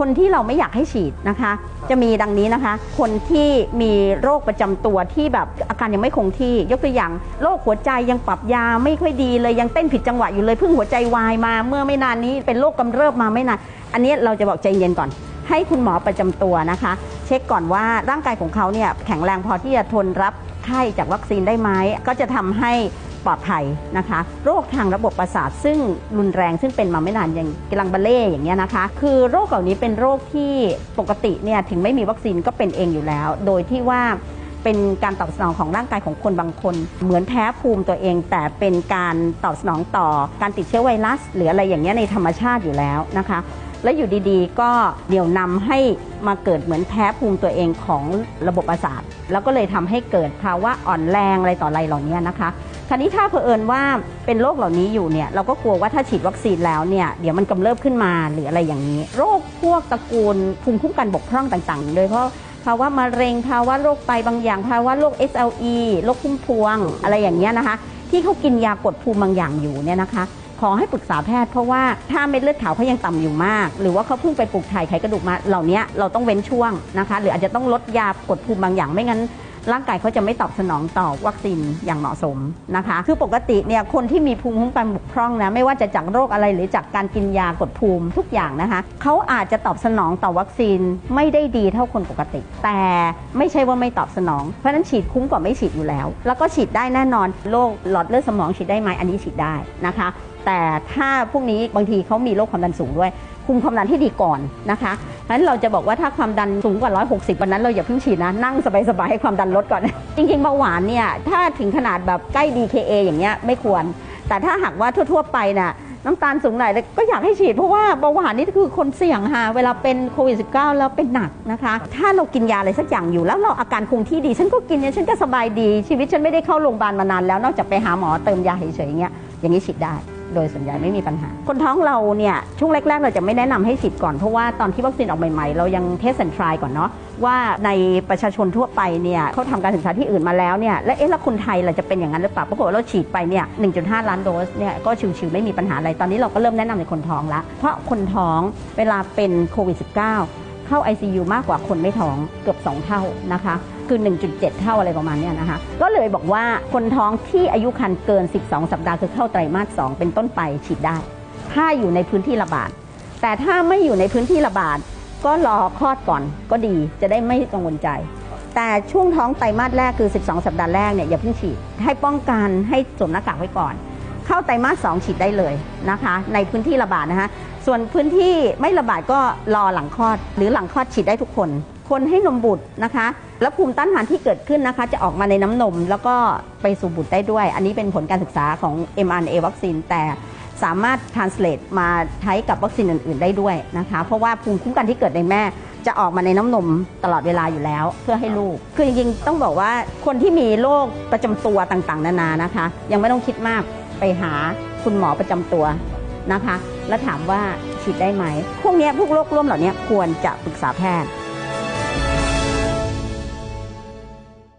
คนที่เราไม่อยากให้ฉีดนะคะ จะมีดังนี้นะคะ คนที่มีโรคประจำตัวที่แบบอาการยังไม่คงที่ ยกตัวอย่างโรคหัวใจยังปรับยาไม่ค่อยดีเลยยังเต้นผิดจังหวะอยู่เลยเพิ่งหัวใจวายมาเมื่อไม่นานนี้เป็นโรคกำเริบมาไม่นานอันนี้เราจะบอกใจเย็นก่อน ให้คุณหมอประจำตัวนะคะ เช็คก่อนว่าร่างกายของเขาเนี่ยแข็งแรงพอที่จะทนรับไข้จากวัคซีนได้ไหมก็จะทำให้ ปลอดภัยนะคะ โรคทางระบบประสาทซึ่งรุนแรงซึ่งเป็นมาไม่นานอย่างกลังบาเล่อย่างเงี้ยนะคะ คือโรคเหล่านี้เป็นโรคที่ปกติเนี่ยถึงไม่มีวัคซีนก็เป็นเองอยู่แล้ว โดยที่ว่าเป็นการตอบสนองของร่างกายของคนบางคน เหมือนแพ้ภูมิตัวเอง แต่เป็นการตอบสนองต่อการติดเชื้อไวรัส หรืออะไรอย่างเงี้ยในธรรมชาติอยู่แล้วนะคะ แล้วอยู่ดีๆ ก็เดี๋ยวนำให้มาเกิดเหมือนแพ้ภูมิตัวเองของระบบประสาทแล้วก็เลยทำให้เกิดภาวะอ่อนแรงอะไรต่ออะไรเหล่านี้นะคะ คราวนี้ถ้าเผอิญว่าเป็นโรคเหล่านี้อยู่เนี่ยเราก็กลัวว่าถ้าฉีดวัคซีนแล้วเนี่ยเดี๋ยวมันกำเริบขึ้นมาหรืออะไรอย่างนี้ โรคพวกตระกูลภูมิคุ้มกันบกพร่องต่างๆ โดยเฉพาะภาวะมะเร็งภาวะโรคไตบางอย่างภาวะโรค SLE โรคพุ่มพวงอะไรอย่างเงี้ยนะคะ ที่เขากินยากดภูมิบางอย่างอยู่เนี่ยนะคะ ขอให้ปรึกษาแพทย์เพราะว่าถ้าเม็ดเลือดขาวเขายังต่ำอยู่มาก หรือว่าเขาเพิ่งไปปลูกถ่ายไขกระดูกมาเหล่านี้เราต้องเว้นช่วงนะคะ หรืออาจจะต้องลดยากดภูมิบางอย่างไม่งั้น ร่างกายเขาจะไม่ตอบสนองต่อวัคซีนอย่างเหมาะสมนะคะ คือปกติเนี่ยคนที่มีภูมิคุ้มกันบกพร่องนะไม่ว่าจะจากโรคอะไรหรือจากการกินยากดภูมิทุกอย่างนะคะเขาอาจจะตอบสนองต่อวัคซีนไม่ได้ดีเท่าคนปกติ แต่ไม่ใช่ว่าไม่ตอบสนอง เพราะฉะนั้นฉีดคุ้มกว่าไม่ฉีดอยู่แล้ว แล้วก็ฉีดได้แน่นอนโรคหลอดเลือดสมองฉีดได้ไหมอันนี้ฉีดได้นะคะ แต่ถ้าพวกนี้บางทีเขามีโรคความดันสูงด้วย คุมความดันที่ดีก่อนนะคะเพราะฉะนั้นเราจะบอกว่าถ้าความดันสูงกว่า 160 วันนั้นเราอย่าเพิ่งฉีดนะ นั่งสบายๆให้ความดันลดก่อน จริงๆเบาหวานเนี่ยถ้าถึงขนาดแบบใกล้ DKA อย่างเงี้ยไม่ควร แต่ถ้าหากว่าทั่วๆไปน่ะน้ำตาลสูงหน่อยก็อยากให้ฉีดเพราะว่าเบาหวานนี่คือคนเสี่ยงค่ะเวลาเป็นโควิด -19 แล้วเป็นหนักนะคะ ถ้าเรากินยาอะไรสักอย่างอยู่ แล้วเราอาการคงที่ดี ฉันก็กินเนี่ยฉันก็สบายดีชีวิตฉันไม่ได้เข้าโรงพยาบาลมานานแล้วนอกจากไปหาหมอเติมยาเฉยๆอย่างเงี้ยอย่างนี้ฉีดได้ โดยส่วนใหญ่ไม่มีปัญหา คนท้องเราเนี่ยช่วงแรก ๆ เราจะไม่แนะนำให้ฉีดก่อนเพราะว่าตอนที่วัคซีนออกใหม่ๆ เรายังเทสแอนทรายก่อนเนาะว่าในประชาชนทั่วไปเนี่ยเขาทำการศึกษาที่อื่นมาแล้วเนี่ยและเอ๊ะแล้วคนไทยเราจะเป็นอย่างนั้นหรือเปล่าปรากฏว่าเราฉีดไปเนี่ย 1.5 ล้านโดสเนี่ยก็ชิวๆไม่มีปัญหาอะไรตอนนี้เราก็เริ่มแนะนำในคนท้องละเพราะคนท้องเวลาเป็นโควิด -19 เข้า ICU มากกว่าคนไม่ท้องเกือบ 2 เท่านะคะ คือ 1.7 เท่าอะไรประมาณเนี้ยนะคะ ก็เลยบอกว่าคนท้องที่อายุครรภ์เกิน 12 สัปดาห์คือเข้าไตรมาส 2 เป็นต้นไปฉีดได้ ถ้าอยู่ในพื้นที่ระบาด แต่ถ้าไม่อยู่ในพื้นที่ระบาด ก็รอคลอดก่อนก็ดีจะได้ไม่กังวลใจ แต่ช่วงท้องไตรมาสแรกคือ 12 สัปดาห์แรกเนี่ยอย่าเพิ่งฉีดให้ป้องกันให้สวมหน้ากากไว้ก่อน เข้าไตรมาส2ฉีดได้เลยนะคะ ในพื้นที่ระบาดนะคะส่วนพื้นที่ไม่ระบาดก็รอหลังคลอด หรือหลังคลอดฉีดได้ทุกคน คนให้นมบุตรนะคะ แล้วภูมิต้านทานที่เกิดขึ้นนะคะ จะออกมาในน้ำนม แล้วก็ไปสู่บุตรได้ด้วย อันนี้เป็นผลการศึกษาของ mRNA วัคซีนแต่สามารถ translate มาใช้กับวัคซีนอื่น ๆ ได้ด้วยนะคะ เพราะว่าภูมิคุ้มกันที่เกิดในแม่จะออกมาในน้ำนมตลอดเวลาอยู่แล้ว เพื่อให้ลูก คือจริงๆ ต้องบอกว่าคนที่มีโรคประจำตัวต่างๆ นานานะคะ ยังไม่ต้องคิดมาก ไปหาคุณหมอประจำตัวนะคะ แล้วถามว่าฉีดได้ไหมพวกนี้พวกโรคร่วมเหล่านี้ควรจะปรึกษาแพทย์